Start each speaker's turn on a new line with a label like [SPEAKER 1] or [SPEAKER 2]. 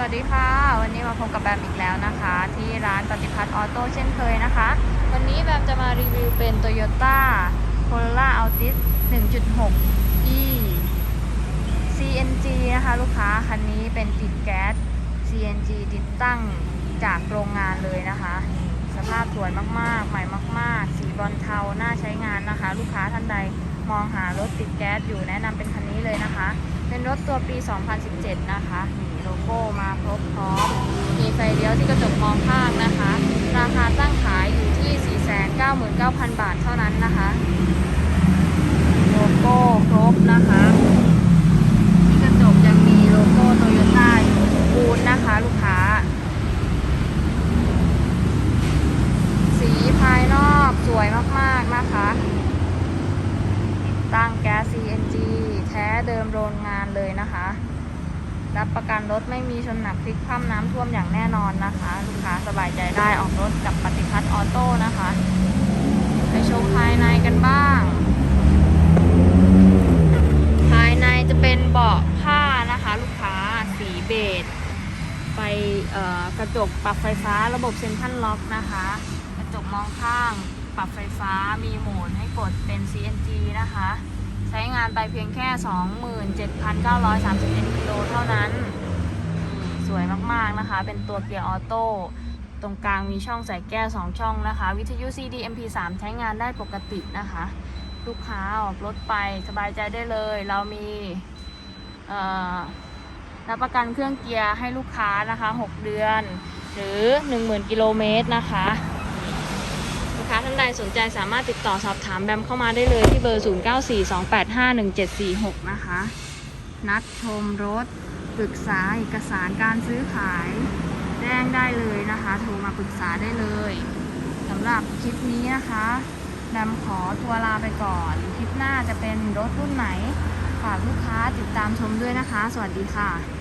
[SPEAKER 1] วัสดีค่ะ วันนี้มาพบกับแบมอีกแล้วนะคะ ที่ร้านปฏิพัฒน์ออโต้เช่นเคยนะคะ วันนี้แบมจะมารีวิวเป็น Toyota Corolla Altis 1.6 e CNG นะคะลูกค้า คันนี้เป็นติดแก๊ส CNG ติดตั้งจากโรงงานเลยนะคะ สภาพสวยมากๆ ใหม่มาก ๆ สีบอลเทา น่าใช้งานนะคะ ลูกค้าท่านใดมองหารถติดแก๊สอยู่แนะนำเป็นคันนี้เลยนะคะ เป็นรถตัวปี 2017 นะคะนี่ ลโก้มาครบพร้อม มีไฟเลี้ยวที่กระจกมองข้างนะคะ ราคาตั้งขายอยู่ที่ 499,000 บาทเท่านั้นนะคะ โลโก้ครบนะคะ ที่กระจกยังมีโลโก้โตโยต้าอยู่บูนนะคะ ลูกค้า สีภายนอกสวยมากๆนะคะ ตั้งแก๊ส CNG แท้เดิมโรงงานเลยนะคะ รับประกันรถไม่มีชนหนักพลิกคว่ำน้ำท่วมอย่างแน่นอนนะคะ ลูกค้าสบายใจได้ออกรถกับปฏิพัฒน์ออโต้นะคะ ไปชมภายในกันบ้าง ภายในจะเป็นเบาะผ้านะคะ ลูกค้าสีเบจไฟกระจกปรับไฟฟ้าระบบเซ็นทรัลล็อกนะคะ กระจกมองข้าง ปรับไฟฟ้ามีโหมดให้กดเป็น CNG นะคะ ใช้งานไปเพียงแค่ 27,931กิโลเท่านั้น สวยมาก ๆ นะคะ เป็นตัวเกียร์ออโต้ตรงกลางมีช่องใส่แก้ว 2 ช่องนะคะ วิทยุ CD MP3 ใช้งานได้ปกตินะคะ ลูกค้าออกรถไปสบายใจได้เลย เรามีรับประกันเครื่องเกียร์ให้ลูกค้านะคะ 6 เดือน หรือ 10,000 กิโลเมตรนะคะ ค้าท่านใดสนใจสามารถติดต่อสอบถามแบมเข้ามาได้เลยที่เบอร์ 0942851746 นะคะ นัดชมรถปรึกษาเอกสารการซื้อขายแจ้งได้เลยนะคะ โทรมาปรึกษาได้เลยสำหรับคลิปนี้นะคะแบมขอตัวลาไปก่อน คลิปหน้าจะเป็นรถรุ่นไหนฝากลูกค้าติดตามชมด้วยนะคะ สวัสดีค่ะ